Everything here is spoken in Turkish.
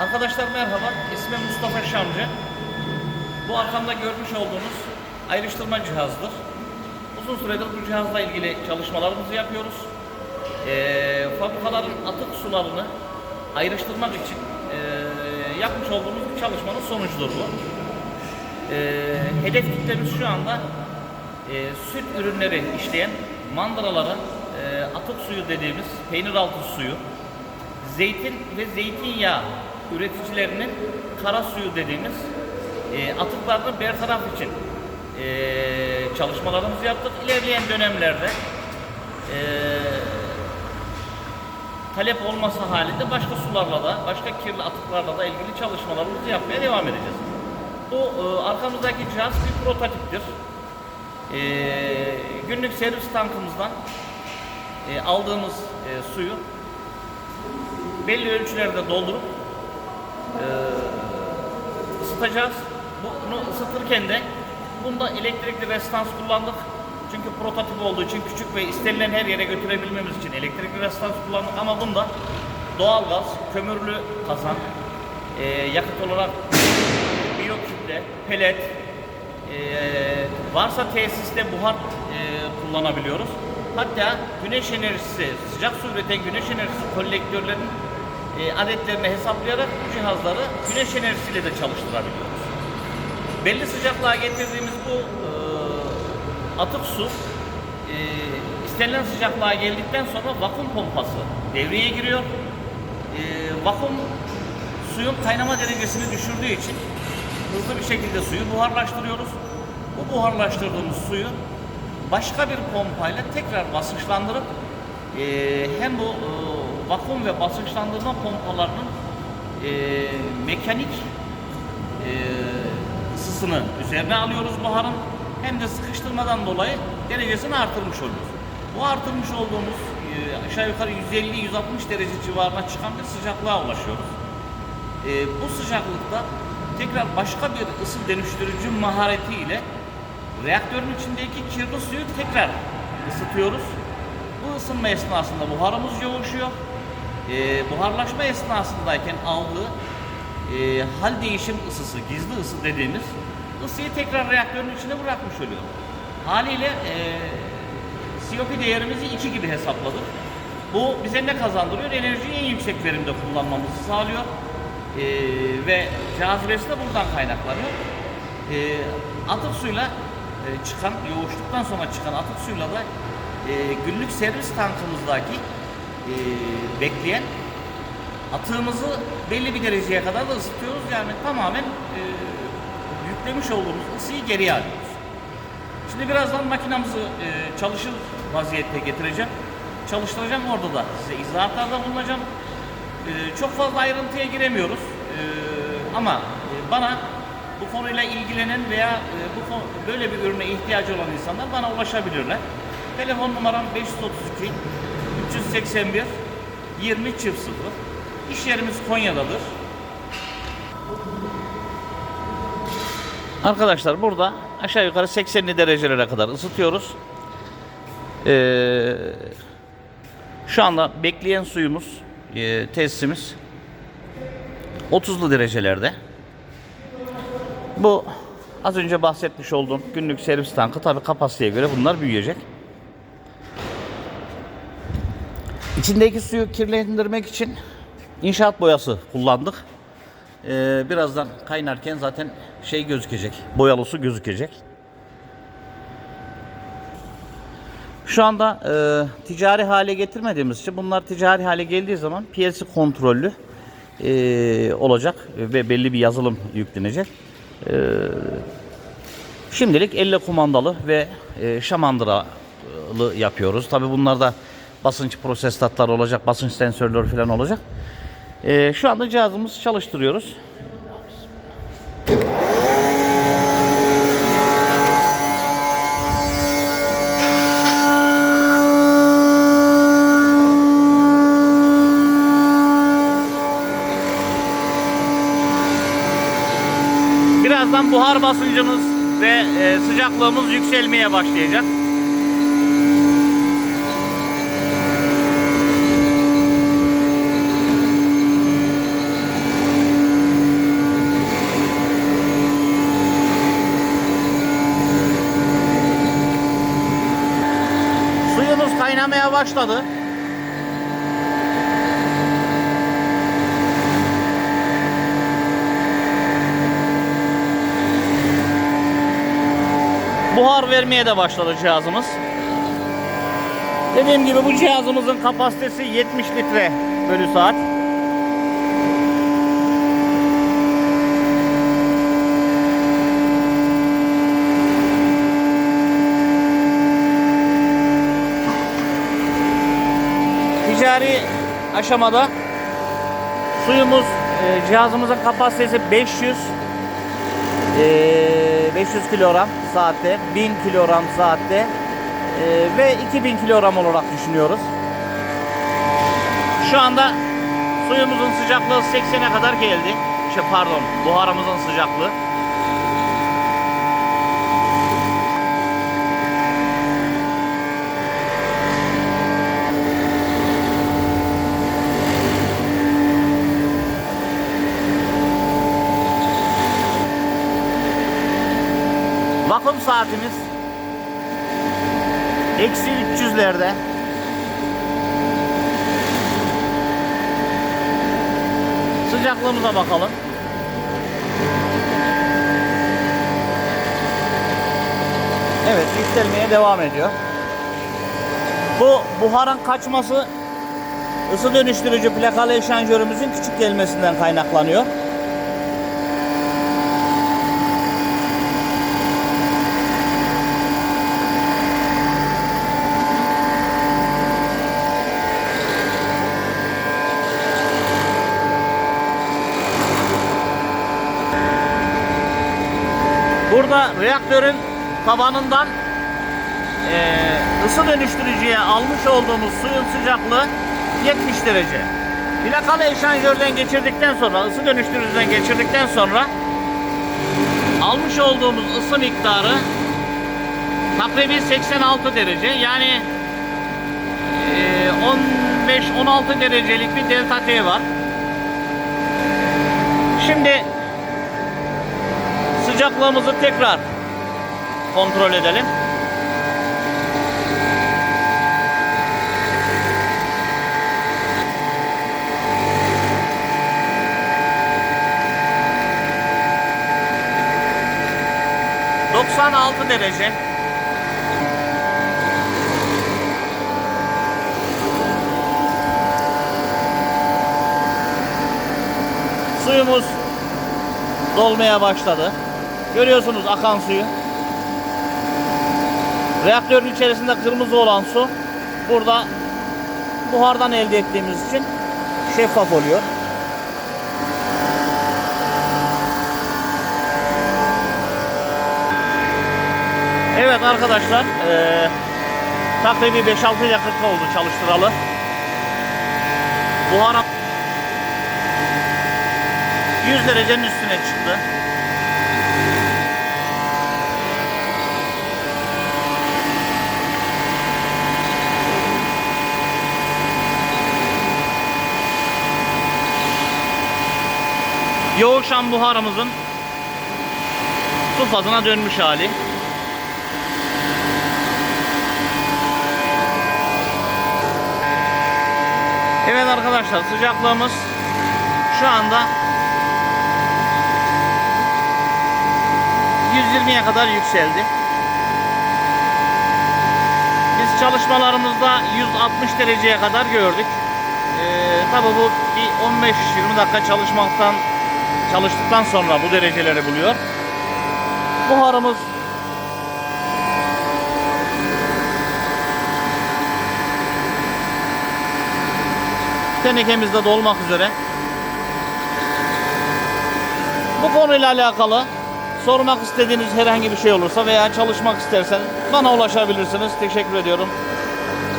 Arkadaşlar merhaba, ismim Mustafa Şamcı. Bu arkamda görmüş olduğunuz ayrıştırma cihazdır. Uzun süredir bu cihazla ilgili çalışmalarımızı yapıyoruz. Ee, fabrikaların atık sularını ayrıştırmak için ee, yapmış olduğumuz bir çalışmanın sonucudur bu. Ee, hedef kitlemiz şu anda ee, süt ürünleri işleyen mandıralara ee, atık suyu dediğimiz peynir altı suyu, zeytin ve zeytinyağı üreticilerinin kara suyu dediğimiz e, atıklarını bertaraf için e, çalışmalarımızı yaptık. İlerleyen dönemlerde e, talep olması halinde başka sularla da, başka kirli atıklarla da ilgili çalışmalarımızı yapmaya devam edeceğiz. Bu e, arkamızdaki cihaz bir prototiptir. E, günlük servis tankımızdan e, aldığımız e, suyu belli ölçülerde doldurup ısıtacağız. Bunu ısıtırken de bunda elektrikli restans kullandık. Çünkü prototip olduğu için küçük ve istenilen her yere götürebilmemiz için elektrikli restans kullandık ama bunda doğalgaz, kömürlü kazan, e, yakıt olarak biyokütle, pelet, e, varsa tesiste buhar e, kullanabiliyoruz. Hatta güneş enerjisi, sıcak su üreten güneş enerjisi kolektörlerin e, adetlerini hesaplayarak bu cihazları güneş enerjisiyle de çalıştırabiliyoruz. Belli sıcaklığa getirdiğimiz bu e, atık su e, istenilen sıcaklığa geldikten sonra vakum pompası devreye giriyor. E, vakum suyun kaynama derecesini düşürdüğü için hızlı bir şekilde suyu buharlaştırıyoruz. Bu buharlaştırdığımız suyu başka bir pompayla tekrar basınçlandırıp e, hem bu e, vakum ve basınçlandırma pompalarının e, mekanik e, ısısını üzerine alıyoruz buharın hem de sıkıştırmadan dolayı derecesini artırmış oluyoruz. Bu artırmış olduğumuz e, aşağı yukarı 150-160 derece civarına çıkan bir sıcaklığa ulaşıyoruz. E, bu sıcaklıkta tekrar başka bir ısı dönüştürücü maharetiyle reaktörün içindeki kirli suyu tekrar ısıtıyoruz. Bu ısınma esnasında buharımız yoğuşuyor. Ee, buharlaşma esnasındayken aldığı e, hal değişim ısısı, gizli ısı dediğimiz ısıyı tekrar reaktörün içine bırakmış oluyor. Haliyle e, COP değerimizi 2 gibi hesapladık. Bu bize ne kazandırıyor? Enerjiyi en yüksek verimde kullanmamızı sağlıyor. Ee, ve cazibesi de buradan kaynaklanıyor. Ee, atık suyla e, çıkan, yoğuştuktan sonra çıkan atık suyla da e, günlük servis tankımızdaki e, bekleyen atığımızı belli bir dereceye kadar da ısıtıyoruz. Yani tamamen e, yüklemiş olduğumuz ısıyı geriye alıyoruz. Şimdi birazdan makinamızı e, çalışır vaziyette getireceğim. Çalıştıracağım orada da size izahatlarda bulunacağım. E, çok fazla ayrıntıya giremiyoruz. E, ama e, bana bu konuyla ilgilenen veya e, bu konu, böyle bir ürüne ihtiyacı olan insanlar bana ulaşabilirler. Telefon numaram 532 381 20 çift 0. İş yerimiz Konya'dadır. Arkadaşlar burada aşağı yukarı 80'li derecelere kadar ısıtıyoruz. Ee, şu anda bekleyen suyumuz, e, tesisimiz 30'lu derecelerde. Bu az önce bahsetmiş olduğum günlük servis tankı tabi kapasiteye göre bunlar büyüyecek. İçindeki suyu kirlendirmek için inşaat boyası kullandık. Ee, birazdan kaynarken zaten şey gözükecek, boyalı su gözükecek. Şu anda e, ticari hale getirmediğimiz için bunlar ticari hale geldiği zaman PLC kontrollü e, olacak ve belli bir yazılım yüklenecek. E, şimdilik elle kumandalı ve e, şamandıralı yapıyoruz. Tabi bunlarda basınç prosestatları olacak, basınç sensörleri falan olacak. E, şu anda cihazımızı çalıştırıyoruz. Birazdan buhar basıncımız ve e, sıcaklığımız yükselmeye başlayacak. Başladı. Buhar vermeye de başladı cihazımız. Dediğim gibi bu cihazımızın kapasitesi 70 litre bölü saat. Ticari aşamada suyumuz e, cihazımızın kapasitesi 500 e, 500 kilogram saatte 1000 kilogram saatte e, ve 2000 kilogram olarak düşünüyoruz. Şu anda suyumuzun sıcaklığı 80'e kadar geldi. Şey pardon, buharımızın sıcaklığı. Vakum saatimiz eksi 300'lerde. Sıcaklığımıza bakalım. Evet yükselmeye devam ediyor. Bu buharın kaçması ısı dönüştürücü plakalı eşanjörümüzün küçük gelmesinden kaynaklanıyor. Burada reaktörün tabanından eee, ısı dönüştürücüye almış olduğumuz suyun sıcaklığı 70 derece. Plakalı eşanjörden geçirdikten sonra, ısı dönüştürücüden geçirdikten sonra almış olduğumuz ısı miktarı takribi 86 derece. Yani eee, 15-16 derecelik bir delta T var. Şimdi sıcaklığımızı tekrar kontrol edelim. ...96 derece. Suyumuz dolmaya başladı. Görüyorsunuz akan suyu. Reaktörün içerisinde kırmızı olan su burada buhardan elde ettiğimiz için şeffaf oluyor. Evet arkadaşlar eee takribi 5-6 dakika oldu çalıştıralı. Buhar 100 derecenin üstüne çıktı. Yoğuşan buharımızın su fazına dönmüş hali. Evet arkadaşlar sıcaklığımız şu anda 120'ye kadar yükseldi. Biz çalışmalarımızda 160 dereceye kadar gördük. Ee, tabii bu bir 15-20 dakika çalışmaktan çalıştıktan sonra bu dereceleri buluyor. Buharımız tenekemizde dolmak üzere. Bu konuyla alakalı sormak istediğiniz herhangi bir şey olursa veya çalışmak istersen bana ulaşabilirsiniz. Teşekkür ediyorum.